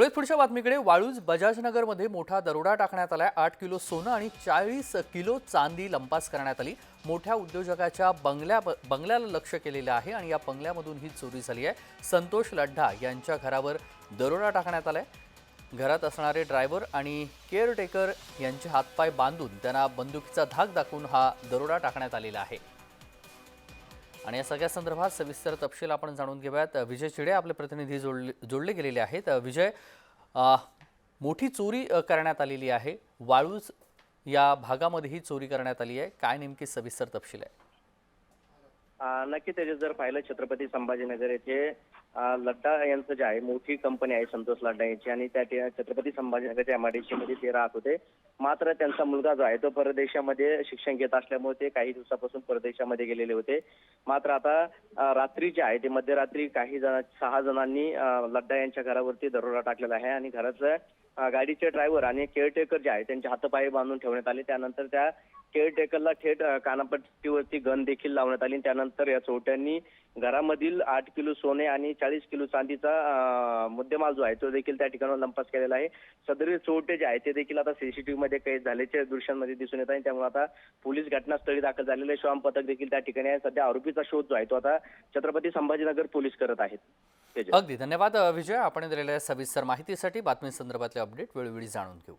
वेळेत पुढच्या बातमीकडे वाळूज बजाजनगरमध्ये मोठा दरोडा टाकण्यात आलाय. आठ किलो सोनं आणि चाळीस किलो चांदी लंपास करण्यात आली. मोठ्या उद्योजकाच्या बंगल्या बंगल्याला लक्ष केलेलं आहे आणि या बंगल्यामधून ही चोरी झाली आहे. संतोष लड्ढा यांच्या घरावर दरोडा टाकण्यात आलाय. घरात असणारे ड्रायव्हर आणि केअरटेकर यांचे हातपाय बांधून त्यांना बंदुकीचा धाक दाखवून हा दरोडा टाकण्यात आलेला आहे. आणि या सगळ्या संदर्भात सविस्तर तपशील आपण जाणून घेऊयात. विजय चिडे आपले प्रतिनिधी जोडले जोडले गेलेले आहेत. विजय मोठी चोरी करण्यात आलेली आहे. वाळूज या भागामध्ये ही चोरी करण्यात आली आहे. काय नेमकी सविस्तर तपशील आहे? नक्की त्याचे जर पाहिलं छत्रपती संभाजीनगर येथे लड्डा यांचं जे आहे मोठी कंपनी आहे संतोष लड्डा यांची आणि त्या छत्रपती संभाजीनगरच्या एमआयडीसी मध्ये ते राहत होते. मात्र त्यांचा मुलगा जो आहे तो परदेशामध्ये शिक्षण घेत असल्यामुळे ते काही दिवसापासून परदेशामध्ये गेलेले होते. मात्र आता रात्री जे आहे ते मध्यरात्री काही जण सहा जणांनी लड्डा यांच्या घरावरती दरोडा टाकलेला आहे आणि घराचं गाडीचे ड्रायव्हर आणि केअरटेकर जे आहे त्यांचे हातपाय बांधून ठेवण्यात आले. त्यानंतर त्या केअरटेकरला थेट कानापट्टीवरती गन देखील लावण्यात आली. त्यानंतर या चोरट्यांनी घरामधील आठ किलो सोने आणि चाळीस किलो चांदीचा मुद्देमाल जो आहे तो देखील त्या ठिकाणावर लंपास केलेला आहे. सदरील चोरटे जे आहे ते देखील आता सीसीटीव्ही मध्ये कैद झाल्याच्या दृश्यांमध्ये दिसून येत आहे. त्यामुळे आता पोलीस घटनास्थळी दाखल झालेले श्वाम पथक देखील त्या ठिकाणी आहे. सध्या आरोपीचा शोध जो आहे तो आता छत्रपती संभाजीनगर पोलीस करत आहेत. अगदी धन्यवाद विजय. आपण दिलेल्या सविस्तर माहितीसाठी बातमी संदर्भातले अपडेट वेळोवेळी जाणून घेऊ.